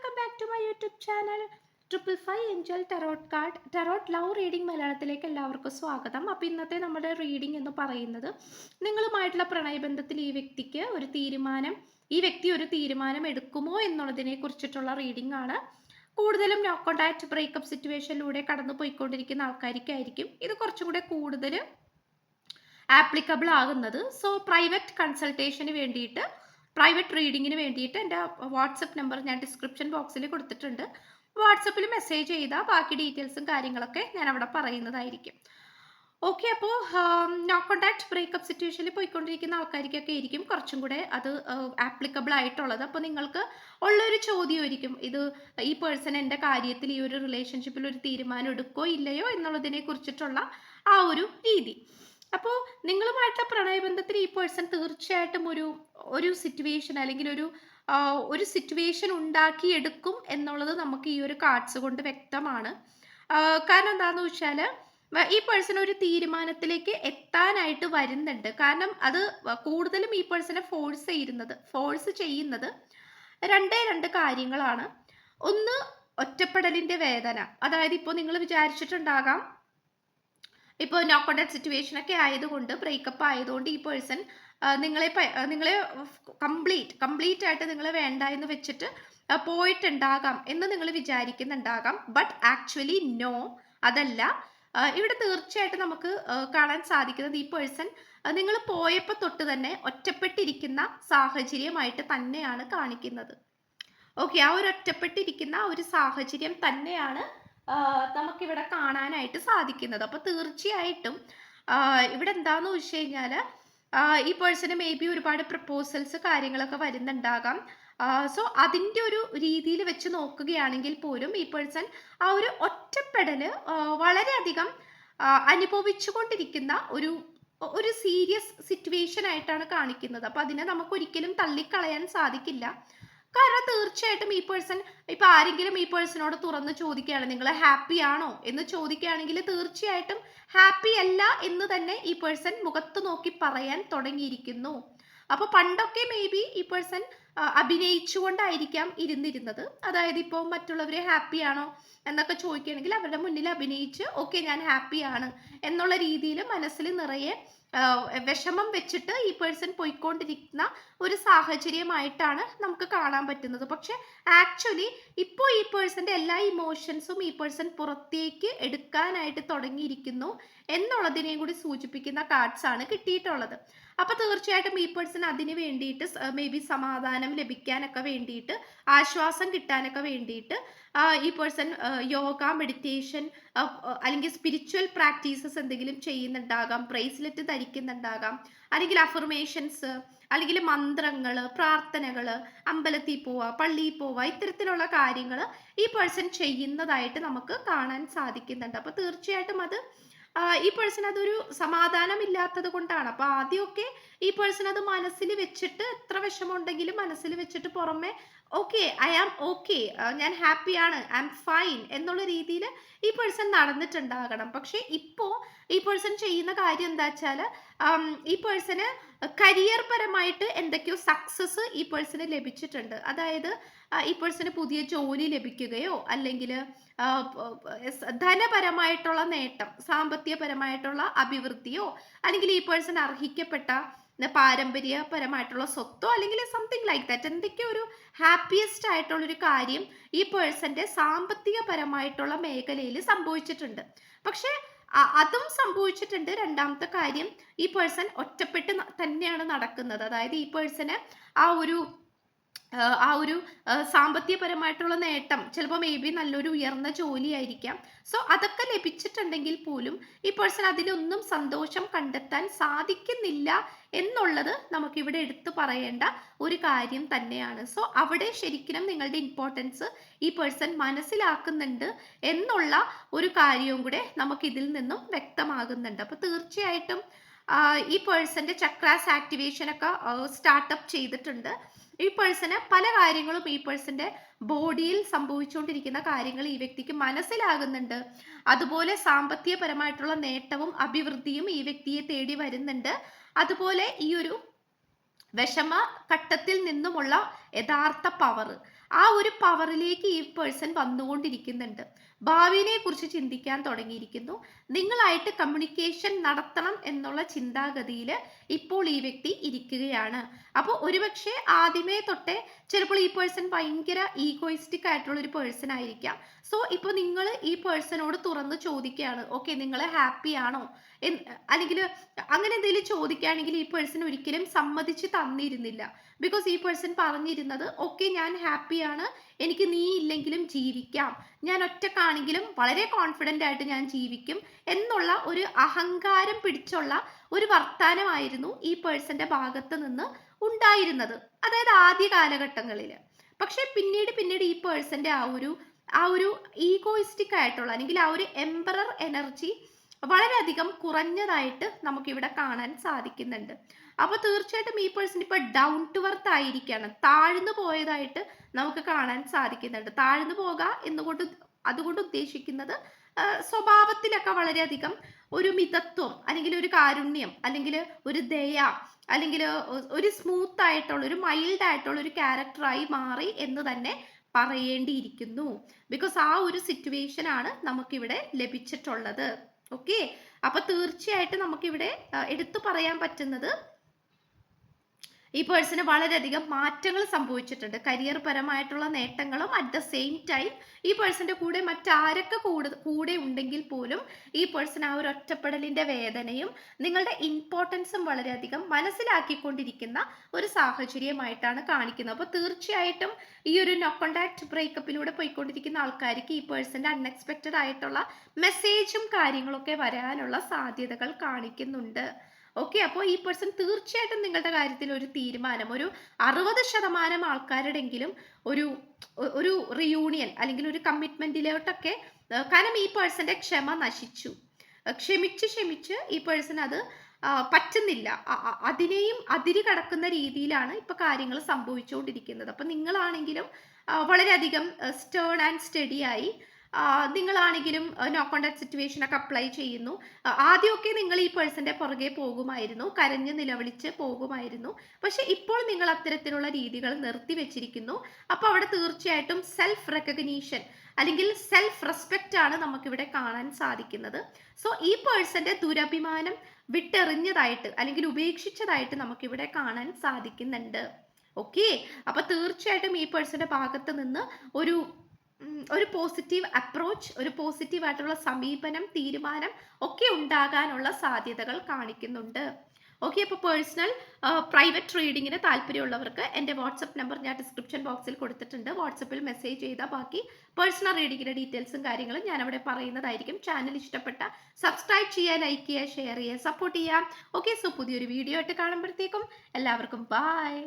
Welcome back to my YouTube channel triple five angel tarot card tarot love reading മലയാളത്തിലേക്ക് എല്ലാവർക്കും സ്വാഗതം. അപ്പോൾ ഇന്നത്തെ നമ്മുടെ റീഡിംഗ് എന്ന് പറയുന്നത് നിങ്ങളുമായിട്ടുള്ള പ്രണയബന്ധത്തിൽ ഈ വ്യക്തിക്ക് ഒരു തീരുമാനം ഈ വ്യക്തി ഒരു തീരുമാനം എടുക്കുമോ എന്നുള്ളതിനെ കുറിച്ചിട്ടുള്ള റീഡിംഗ് ആണ്. കൂടുതലും നോ കോണ്ടാക്ട് ബ്രേക്കപ്പ് സിറ്റുവേഷനിലൂടെ കടന്നു പോയിക്കൊണ്ടിരിക്കുന്ന ആൾക്കാർക്കായിരിക്കും ഇത് കുറച്ചും കൂടെ കൂടുതൽ ആപ്ലിക്കബിൾ ആകുന്നത്. സോ പ്രൈവറ്റ് കൺസൾട്ടേഷന് വേണ്ടിയിട്ട് പ്രൈവറ്റ് റീഡിങ്ങിന് വേണ്ടിയിട്ട് എന്റെ വാട്സപ്പ് നമ്പർ ഞാൻ ഡിസ്ക്രിപ്ഷൻ ബോക്സിൽ കൊടുത്തിട്ടുണ്ട്. വാട്സപ്പിൽ മെസ്സേജ് ചെയ്താൽ ബാക്കി ഡീറ്റെയിൽസും കാര്യങ്ങളൊക്കെ ഞാൻ അവിടെ പറയുന്നതായിരിക്കും. ഓക്കെ അപ്പോൾ നോ കോണ്ടാക്ട് ബ്രേക്കപ്പ് സിറ്റുവേഷനിൽ പോയിക്കൊണ്ടിരിക്കുന്ന ആൾക്കാർക്കൊക്കെ ആയിരിക്കും കുറച്ചും കൂടെ അത് ആപ്ലിക്കബിൾ ആയിട്ടുള്ളത്. അപ്പോൾ നിങ്ങൾക്ക് ഉള്ളൊരു ചോദ്യമായിരിക്കും ഇത് ഈ പേഴ്സൺ എന്റെ കാര്യത്തിൽ ഈ ഒരു റിലേഷൻഷിപ്പിൽ ഒരു തീരുമാനം എടുക്കോ ഇല്ലയോ എന്നുള്ളതിനെ കുറിച്ചിട്ടുള്ള ആ ഒരു രീതി. അപ്പോൾ നിങ്ങളുമായിട്ടുള്ള പ്രണയബന്ധത്തിൽ ഈ പേഴ്സൺ തീർച്ചയായിട്ടും ഒരു ഒരു സിറ്റുവേഷൻ അല്ലെങ്കിൽ ഒരു ഒരു സിറ്റുവേഷൻ ഉണ്ടാക്കിയെടുക്കും എന്നുള്ളത് നമുക്ക് ഈ ഒരു കാർഡ്സ് കൊണ്ട് വ്യക്തമാണ്. കാരണം എന്താണെന്ന് വെച്ചാൽ ഈ പേഴ്സൺ ഒരു തീരുമാനത്തിലേക്ക് എത്താനായിട്ട് വരുന്നുണ്ട്. കാരണം അത് കൂടുതലും ഈ പേഴ്സണെ ഫോഴ്സ് ചെയ്യുന്നത് ഫോഴ്സ് ചെയ്യുന്നത് രണ്ടേ രണ്ട് കാര്യങ്ങളാണ്. ഒന്ന് ഒറ്റപ്പെടലിന്റെ വേദന. അതായത് ഇപ്പോൾ നിങ്ങൾ വിചാരിച്ചിട്ടുണ്ടാകാം ഇപ്പോൾ നോ കോണ്ടാക്ട് സിറ്റുവേഷൻ ഒക്കെ ആയതുകൊണ്ട് ബ്രേക്കപ്പ് ആയതുകൊണ്ട് ഈ പേഴ്സൺ നിങ്ങളെ നിങ്ങളെ കംപ്ലീറ്റ് കംപ്ലീറ്റ് ആയിട്ട് നിങ്ങളെ വേണ്ട എന്ന് വെച്ചിട്ട് പോയിട്ടുണ്ടാകാം എന്ന് നിങ്ങൾ വിചാരിക്കുന്നുണ്ടാകാം. ബട്ട് ആക്ച്വലി നോ അതല്ല. ഇവിടെ തീർച്ചയായിട്ടും നമുക്ക് കാണാൻ സാധിക്കുന്നത് ഈ പേഴ്സൺ നിങ്ങൾ പോയപ്പോൾ തൊട്ട് തന്നെ ഒറ്റപ്പെട്ടിരിക്കുന്ന സാഹചര്യമായിട്ട് തന്നെയാണ് കാണിക്കുന്നത്. ഓക്കെ ആ ഒരു ഒറ്റപ്പെട്ടിരിക്കുന്ന ഒരു സാഹചര്യം തന്നെയാണ് നമുക്കിവിടെ കാണാനായിട്ട് സാധിക്കുന്നത്. അപ്പോൾ തീർച്ചയായിട്ടും ഇവിടെ എന്താന്ന് വെച്ച് കഴിഞ്ഞാൽ ഈ പേഴ്സണ് മേ ബി ഒരുപാട് പ്രപ്പോസൽസ് കാര്യങ്ങളൊക്കെ വരുന്നുണ്ടാകാം. സോ അതിന്റെ ഒരു രീതിയിൽ വെച്ച് നോക്കുകയാണെങ്കിൽ പോലും ഈ പേഴ്സൺ ആ ഒരു ഒറ്റപ്പെടൽ വളരെയധികം അനുഭവിച്ചു അനുഭവിച്ചുകൊണ്ടിരിക്കുന്ന ഒരു ഒരു സീരിയസ് സിറ്റുവേഷൻ ആയിട്ടാണ് കാണിക്കുന്നത്. അപ്പോൾ അതിനെ നമുക്ക് ഒരിക്കലും തള്ളിക്കളയാൻ സാധിക്കില്ല. കാരണം തീർച്ചയായിട്ടും ഈ പേഴ്സൺ ഇപ്പൊ ആരെങ്കിലും ഈ പേഴ്സണോട് തുറന്ന് ചോദിക്കുകയാണ് നിങ്ങൾ ഹാപ്പി ആണോ? എന്ന് ചോദിക്കുകയാണെങ്കിൽ തീർച്ചയായിട്ടും ഹാപ്പി അല്ല എന്ന് തന്നെ ഈ പേഴ്സൺ മുഖത്ത് നോക്കി പറയാൻ തുടങ്ങിയിരിക്കുന്നു. അപ്പൊ പണ്ടൊക്കെ മേ ബി ഈ പേഴ്സൺ അഭിനയിച്ചുകൊണ്ടായിരിക്കാം ഇരുന്നിരുന്നത്. അതായത് ഇപ്പോൾ മറ്റുള്ളവരെ ഹാപ്പി ആണോ എന്നൊക്കെ ചോദിക്കുകയാണെങ്കിൽ അവരുടെ മുന്നിൽ അഭിനയിച്ച് ഓക്കെ ഞാൻ ഹാപ്പി ആണ് എന്നുള്ള രീതിയിൽ മനസ്സിൽ നിറയെ വിഷമം വെച്ചിട്ട് ഈ പേഴ്സൺ പോയിക്കൊണ്ടിരിക്കുന്ന ഒരു സാഹചര്യമായിട്ടാണ് നമുക്ക് കാണാൻ പറ്റുന്നത്. പക്ഷെ ആക്ച്വലി ഇപ്പോൾ ഈ പേഴ്സന്റെ എല്ലാ ഇമോഷൻസും ഈ പേഴ്സൺ പുറത്തേക്ക് എടുക്കാനായിട്ട് തുടങ്ങിയിരിക്കുന്നു എന്നുള്ളതിനെയും കൂടി സൂചിപ്പിക്കുന്ന കാർഡ്സ് ആണ് കിട്ടിയിട്ടുള്ളത്. അപ്പൊ തീർച്ചയായിട്ടും ഈ പേഴ്സൺ അതിന് വേണ്ടിയിട്ട് മേ ബി സമാധാനം ലഭിക്കാനൊക്കെ വേണ്ടിയിട്ട് ആശ്വാസം കിട്ടാനൊക്കെ വേണ്ടിയിട്ട് ഈ പേഴ്സൺ യോഗ മെഡിറ്റേഷൻ അല്ലെങ്കിൽ സ്പിരിച്വൽ പ്രാക്ടീസസ് എന്തെങ്കിലും ചെയ്യുന്നുണ്ടാകാം ബ്രേസ്ലെറ്റ് ധരിക്കുന്നുണ്ടാകാം അല്ലെങ്കിൽ അഫർമേഷൻസ് അല്ലെങ്കിൽ മന്ത്രങ്ങൾ പ്രാർത്ഥനകൾ അമ്പലത്തിൽ പോവുക പള്ളിയിൽ പോവുക ഇത്തരത്തിലുള്ള കാര്യങ്ങൾ ഈ പേഴ്സൺ ചെയ്യുന്നതായിട്ട് നമുക്ക് കാണാൻ സാധിക്കുന്നുണ്ട്. അപ്പോൾ തീർച്ചയായിട്ടും അത് ഈ പേഴ്സൺ അതൊരു സമാധാനമില്ലാത്തത് കൊണ്ടാണ്. അപ്പോൾ ആദ്യമൊക്കെ ഈ പേഴ്സൺ അത് മനസ്സിൽ വെച്ചിട്ട് എത്ര വിഷമമുണ്ടെങ്കിലും മനസ്സിൽ വെച്ചിട്ട് പുറമെ ഓക്കെ ഐ ആം ഓക്കെ ഞാൻ ഹാപ്പിയാണ് ഐ ആം ഫൈൻ എന്നുള്ള രീതിയിൽ ഈ പേഴ്സൺ നടന്നിട്ടുണ്ടാകണം. പക്ഷേ ഇപ്പോൾ ഈ പേഴ്സൺ ചെയ്യുന്ന കാര്യം എന്താ വെച്ചാൽ ഈ പേഴ്സണ് കരിയർ പരമായിട്ട് എന്തൊക്കെയോ സക്സസ് ഈ പേഴ്സണ് ലഭിച്ചിട്ടുണ്ട്. അതായത് ഈ പേഴ്സണ് പുതിയ ജോലി ലഭിക്കുകയോ അല്ലെങ്കിൽ ധനപരമായിട്ടുള്ള നേട്ടം സാമ്പത്തികപരമായിട്ടുള്ള അഭിവൃദ്ധിയോ അല്ലെങ്കിൽ ഈ പേഴ്സൺ അർഹിക്കപ്പെട്ട പാരമ്പര്യപരമായിട്ടുള്ള സ്വത്തോ അല്ലെങ്കിൽ സംതിങ് ലൈക്ക് ദാറ്റ് എന്തൊക്കെയോ ഒരു ഹാപ്പിയസ്റ്റ് ആയിട്ടുള്ളൊരു കാര്യം ഈ പേഴ്സന്റെ സാമ്പത്തികപരമായിട്ടുള്ള മേഖലയിൽ സംഭവിച്ചിട്ടുണ്ട്. പക്ഷെ അതും സംഭവിച്ചിട്ടുണ്ട്. രണ്ടാമത്തെ കാര്യം ഈ പേഴ്സൺ ഒറ്റപ്പെട്ട് തന്നെയാണ് നടക്കുന്നത്. അതായത് ഈ പേഴ്സന് ആ ഒരു ആ, ഒരു സാമ്പത്തികപരമായിട്ടുള്ള നേട്ടം ചിലപ്പോൾ മേ ബി നല്ലൊരു ഉയർന്ന ജോലിയായിരിക്കാം. സോ അതൊക്കെ ലഭിച്ചിട്ടുണ്ടെങ്കിൽ പോലും ഈ പേഴ്സൺ അതിലൊന്നും സന്തോഷം കണ്ടെത്താൻ സാധിക്കുന്നില്ല എന്നുള്ളത് നമുക്കിവിടെ എടുത്തു പറയേണ്ട ഒരു കാര്യം തന്നെയാണ്. സോ അവിടെ ശരിക്കും നിങ്ങളുടെ ഇമ്പോർട്ടൻസ് ഈ പേഴ്സൺ മനസ്സിലാക്കുന്നുണ്ട് എന്നുള്ള ഒരു കാര്യവും കൂടെ നമുക്കിതിൽ നിന്നും വ്യക്തമാകുന്നുണ്ട്. അപ്പോൾ തീർച്ചയായിട്ടും ഈ പേഴ്സന്റെ ചക്രാസ് ആക്ടിവേഷൻ ഒക്കെ സ്റ്റാർട്ടപ്പ് ചെയ്തിട്ടുണ്ട്. ഈ പേഴ്സണ് പല കാര്യങ്ങളും ഈ പേഴ്സന്റെ ബോഡിയിൽ സംഭവിച്ചുകൊണ്ടിരിക്കുന്ന കാര്യങ്ങൾ ഈ വ്യക്തിക്ക് മനസ്സിലാകുന്നുണ്ട്. അതുപോലെ സാമ്പത്തികപരമായിട്ടുള്ള നേട്ടവും അഭിവൃദ്ധിയും ഈ വ്യക്തിയെ തേടി വരുന്നുണ്ട്. അതുപോലെ ഈ ഒരു വിഷമ ഘട്ടത്തിൽ നിന്നുമുള്ള യഥാർത്ഥ പവർ ആ ഒരു പവറിലേക്ക് ഈ പേഴ്സൺ വന്നുകൊണ്ടിരിക്കുന്നുണ്ട്. ഭാവിനെ കുറിച്ച് ചിന്തിക്കാൻ തുടങ്ങിയിരിക്കുന്നു. നിങ്ങളായിട്ട് കമ്മ്യൂണിക്കേഷൻ നടത്തണം എന്നുള്ള ചിന്താഗതിയിൽ ഇപ്പോൾ ഈ വ്യക്തി ഇരിക്കുകയാണ്. അപ്പോൾ ഒരുപക്ഷെ ആദ്യമേ തൊട്ടേ ചിലപ്പോൾ ഈ പേഴ്സൺ ഭയങ്കര ഈഗോയിസ്റ്റിക് ആയിട്ടുള്ള ഒരു പേഴ്സൺ ആയിരിക്കാം. സോ ഇപ്പോൾ നിങ്ങൾ ഈ പേഴ്സണോട് തുറന്ന് ചോദിക്കുകയാണ് ഓക്കെ നിങ്ങൾ ഹാപ്പി ആണോ? അല്ലെങ്കിൽ അങ്ങനെ എന്തെങ്കിലും ചോദിക്കുകയാണെങ്കിൽ ഈ പേഴ്സൺ ഒരിക്കലും സമ്മതിച്ച് തന്നിരുന്നില്ല. ബിക്കോസ് ഈ പേഴ്സൺ പറഞ്ഞിരുന്നത് ഓക്കെ ഞാൻ ഹാപ്പിയാണ് എനിക്ക് നീ ഇല്ലെങ്കിലും ജീവിക്കാം. ഞാൻ ഒറ്റക്കാണെങ്കിലും വളരെ കോൺഫിഡന്റ് ആയിട്ട് ഞാൻ ജീവിക്കും. എന്നുള്ള ഒരു അഹങ്കാരം പിടിച്ചുള്ള ഒരു വർത്താനമായിരുന്നു ഈ പേഴ്സന്റെ ഭാഗത്ത് നിന്ന് ഉണ്ടായിരുന്നത്. അതായത് ആദ്യ കാലഘട്ടങ്ങളിൽ പക്ഷേ പിന്നീട് പിന്നീട് ഈ പേഴ്സന്റെ ആ ഒരു ആ ഒരു ഈഗോയിസ്റ്റിക് ആയിട്ടുള്ള അല്ലെങ്കിൽ ആ ഒരു എംബറർ എനർജി വളരെയധികം കുറഞ്ഞതായിട്ട് നമുക്കിവിടെ കാണാൻ സാധിക്കുന്നുണ്ട്. അപ്പൊ തീർച്ചയായിട്ടും ഈ പേഴ്സൺ ഇപ്പൊ ഡൗൺ ടു വർത്ത് ആയിരിക്കാണ്. താഴ്ന്നു പോയതായിട്ട് നമുക്ക് കാണാൻ സാധിക്കുന്നുണ്ട്. താഴ്ന്നു പോക എന്നുകൊണ്ട് അതുകൊണ്ട് ഉദ്ദേശിക്കുന്നത് സ്വഭാവത്തിലൊക്കെ വളരെയധികം ഒരു മിതത്വം അല്ലെങ്കിൽ ഒരു കാരുണ്യം അല്ലെങ്കിൽ ഒരു ദയ അല്ലെങ്കിൽ ഒരു സ്മൂത്ത് ആയിട്ടുള്ള ഒരു മൈൽഡ് ആയിട്ടുള്ള ഒരു ക്യാരക്ടറായി മാറി എന്ന് തന്നെ പറയേണ്ടിയിരിക്കുന്നു. ബിക്കോസ് ആ ഒരു സിറ്റുവേഷൻ ആണ് നമുക്കിവിടെ ലഭിച്ചിട്ടുള്ളത്. ഓക്കെ അപ്പൊ തീർച്ചയായിട്ടും നമുക്കിവിടെ എടുത്തു പറയാൻ പറ്റുന്നത് ഈ പേഴ്സണ് വളരെയധികം മാറ്റങ്ങൾ സംഭവിച്ചിട്ടുണ്ട്. കരിയർ പരമായിട്ടുള്ള നേട്ടങ്ങളും അറ്റ് ദ സെയിം ടൈം ഈ പേഴ്സന്റെ കൂടെ മറ്റാരൊക്കെ കൂടെ കൂടെ ഉണ്ടെങ്കിൽ പോലും ഈ പേഴ്സൺ ആ ഒരു ഒറ്റപ്പെടലിന്റെ വേദനയും നിങ്ങളുടെ ഇമ്പോർട്ടൻസും വളരെയധികം മനസ്സിലാക്കിക്കൊണ്ടിരിക്കുന്ന ഒരു സാഹചര്യമായിട്ടാണ് കാണിക്കുന്നത്. അപ്പോൾ തീർച്ചയായിട്ടും ഈ ഒരു നോ കോണ്ടാക്ട് ബ്രേക്കപ്പിലൂടെ പോയിക്കൊണ്ടിരിക്കുന്ന ആൾക്കാർക്ക് ഈ പേഴ്സന്റെ അൺഎക്സ്പെക്റ്റഡ് ആയിട്ടുള്ള മെസ്സേജും കാര്യങ്ങളൊക്കെ വരാനുള്ള സാധ്യതകൾ കാണിക്കുന്നുണ്ട്. ഓക്കെ അപ്പോൾ ഈ പേഴ്സൺ തീർച്ചയായിട്ടും നിങ്ങളുടെ കാര്യത്തിൽ ഒരു തീരുമാനം ഒരു അറുപത് ശതമാനം ആൾക്കാരുടെങ്കിലും ഒരു ഒരു റിയൂണിയൻ അല്ലെങ്കിൽ ഒരു കമ്മിറ്റ്മെന്റിലോട്ടൊക്കെ കാരണം ഈ പേഴ്സന്റെ ക്ഷമ നശിച്ചു. ക്ഷമിച്ച് ക്ഷമിച്ച് ഈ പേഴ്സൺ അത് പറ്റുന്നില്ല. അതിനെയും അതിരി കടക്കുന്ന രീതിയിലാണ് ഇപ്പൊ കാര്യങ്ങൾ സംഭവിച്ചുകൊണ്ടിരിക്കുന്നത്. അപ്പൊ നിങ്ങളാണെങ്കിലും വളരെയധികം സ്റ്റേൺ ആൻഡ് സ്റ്റഡി ആയി നിങ്ങളാണെങ്കിലും നോ കോണ്ടാക്ട് സിറ്റുവേഷൻ ഒക്കെ അപ്ലൈ ചെയ്യുന്നു. ആദ്യമൊക്കെ നിങ്ങൾ ഈ പേഴ്സന്റെ പുറകെ പോകുമായിരുന്നു കരഞ്ഞ് നിലവിളിച്ച് പോകുമായിരുന്നു. പക്ഷെ ഇപ്പോൾ നിങ്ങൾ അത്തരത്തിലുള്ള രീതികൾ നിർത്തി വെച്ചിരിക്കുന്നു. അപ്പോൾ അവിടെ തീർച്ചയായിട്ടും സെൽഫ് റെക്കഗ്നീഷൻ അല്ലെങ്കിൽ സെൽഫ് റെസ്പെക്റ്റ് ആണ് നമുക്കിവിടെ കാണാൻ സാധിക്കുന്നത്. സോ ഈ പേഴ്സന്റെ ദുരഭിമാനം വിട്ടെറിഞ്ഞതായിട്ട് അല്ലെങ്കിൽ ഉപേക്ഷിച്ചതായിട്ട് നമുക്കിവിടെ കാണാൻ സാധിക്കുന്നുണ്ട്. ഓക്കെ അപ്പൊ തീർച്ചയായിട്ടും ഈ പേഴ്സന്റെ ഭാഗത്ത് നിന്ന് ഒരു ഒരു പോസിറ്റീവ് അപ്രോച്ച് ഒരു പോസിറ്റീവ് ആയിട്ടുള്ള സമീപനം തീരുമാനം ഒക്കെ ഉണ്ടാകാനുള്ള സാധ്യതകൾ കാണിക്കുന്നുണ്ട്. ഓക്കെ അപ്പോൾ പേഴ്സണൽ പ്രൈവറ്റ് ട്രേഡിങ്ങിന് താല്പര്യമുള്ളവർക്ക് എന്റെ വാട്സപ്പ് നമ്പർ ഞാൻ ഡിസ്ക്രിപ്ഷൻ ബോക്സിൽ കൊടുത്തിട്ടുണ്ട്. വാട്സപ്പിൽ മെസ്സേജ് ചെയ്താൽ ബാക്കി പേഴ്സണൽ റീഡിങ്ങിന്റെ ഡീറ്റെയിൽസും കാര്യങ്ങളും ഞാൻ അവിടെ പറയുന്നതായിരിക്കും. ചാനൽ ഇഷ്ടപ്പെട്ട സബ്സ്ക്രൈബ് ചെയ്യുക ലൈക്ക് ചെയ്യുക ഷെയർ ചെയ്യുക സപ്പോർട്ട് ചെയ്യുക. ഓക്കെ സോ പുതിയൊരു വീഡിയോ ആയിട്ട് കാണുമ്പോഴത്തേക്കും എല്ലാവർക്കും ബായ്